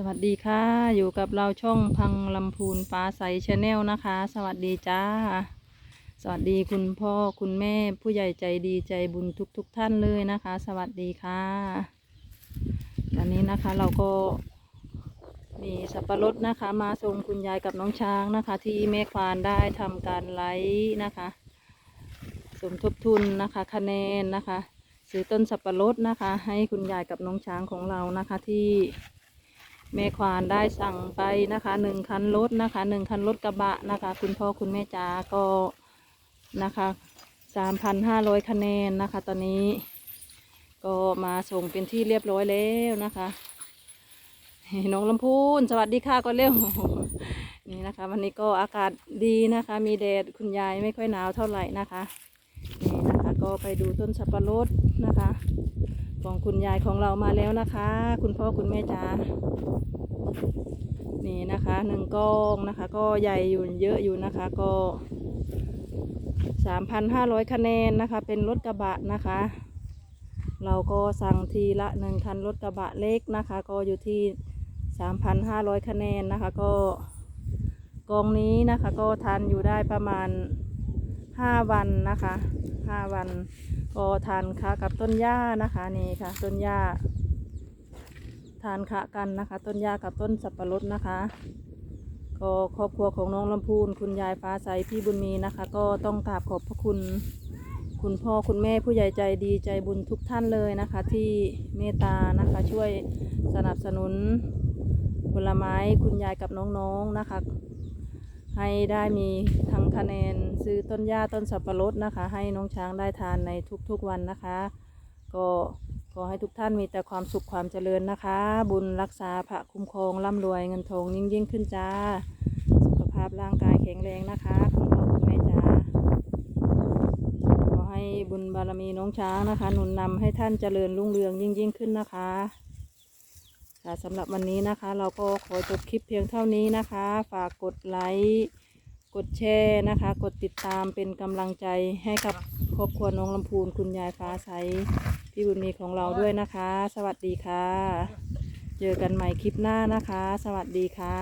สวัสดีค่ะ อยู่กับเราช่องพังลำพูนฟ้าใสชาแนลนะคะ สวัสดีจ้า สวัสดีคุณพ่อคุณแม่ผู้ใหญ่ใจดีใจบุญทุกทุกท่านเลยนะคะ สวัสดีค่ะ วันนี้นะคะเราก็มีสับปะรดนะคะ มาส่งคุณยายกับน้องช้างนะคะ ที่แม่ควานได้ทำการไลฟ์นะคะ สมทบทุนนะคะคะแนนนะคะ ซื้อต้นสับปะรดนะคะ ให้คุณยายกับน้องช้างของเรานะคะที่ แม่ควานได้สั่งไปนะคะหนึ่งคันรถนะคะหนึ่งคันรถกระบะนะคะ คุณพ่อคุณแม่จ๋าก็นะคะสามพันห้าร้อยคะแนนนะคะ ตอนนี้ ก็มาส่งเป็นที่เรียบร้อยแล้วนะคะ น้องลำพูนสวัสดีค่ะก็เร็วนี่นะคะ วันนี้ก็อากาศดีนะคะ มีแดดคุณยายไม่ค่อยหนาวเท่าไหร่นะคะนี่นะคะ ก็ไปดูต้นสับปะรดนะคะ คุณยายของเรามาแล้วนะคะ คุณพ่อคุณแม่จ๋านี่นะคะหนึ่งกองนะคะ ก็ใหญ่อยู่เยอะอยู่นะคะ ก็สามพันห้าร้อยคะแนนนะคะ เป็นรถกระบะนะคะ เราก็สั่งทีละหนึ่งคันรถกระบะเล็กนะคะ ก็อยู่ที่สามพันห้าร้อยคะแนนนะคะ ก็กองนี้นะคะ ก็ทานอยู่ได้ประมาณห้าวันนะคะห้าวัน ก็ทานคะกับต้นหญ้านะคะนี่ค่ะ ต้นหญ้า ทานคะกันนะคะ ต้นหญ้ากับต้นสับปะรดนะคะก็ครอบครัวของน้องลำพูนคุณยายฟ้าใสพี่บุญมีนะคะ ก็ต้องกราบขอบพระคุณ คุณพ่อคุณแม่ผู้ใหญ่ใจดีใจบุญทุกท่านเลยนะคะ ที่เมตตานะคะ ช่วยสนับสนุนผลไม้คุณยายกับน้องๆนะคะ ให้ได้มีทั้งคะแนนซื้อต้นหญ้าต้นสับปะรดนะคะ ให้น้องช้างได้ทานในทุกๆวันนะคะ ก็ขอให้ทุกท่านมีแต่ความสุขความเจริญนะคะ บุญรักษาพระคุ้มครองร่ำรวยเงินทองยิ่งยิ่งขึ้นจ้า สุขภาพร่างกายแข็งแรงนะคะคุณพ่อคุณแม่จ้าขอให้บุญบารมีน้องช้างนะคะหนุนนำให้ท่านเจริญรุ่งเรืองยิ่งยิ่งขึ้นนะคะ ค่ะสำหรับวันนี้นะคะ เราก็ขอจบคลิปเพียงเท่านี้นะคะ ฝากกดไลค์กดแชร์นะคะ กดติดตามเป็นกำลังใจให้กับครอบครัวน้องลำพูนคุณยายฟ้าใสพี่บุญมีของเราด้วยนะคะ สวัสดีค่ะ เจอกันใหม่คลิปหน้านะคะ สวัสดีค่ะ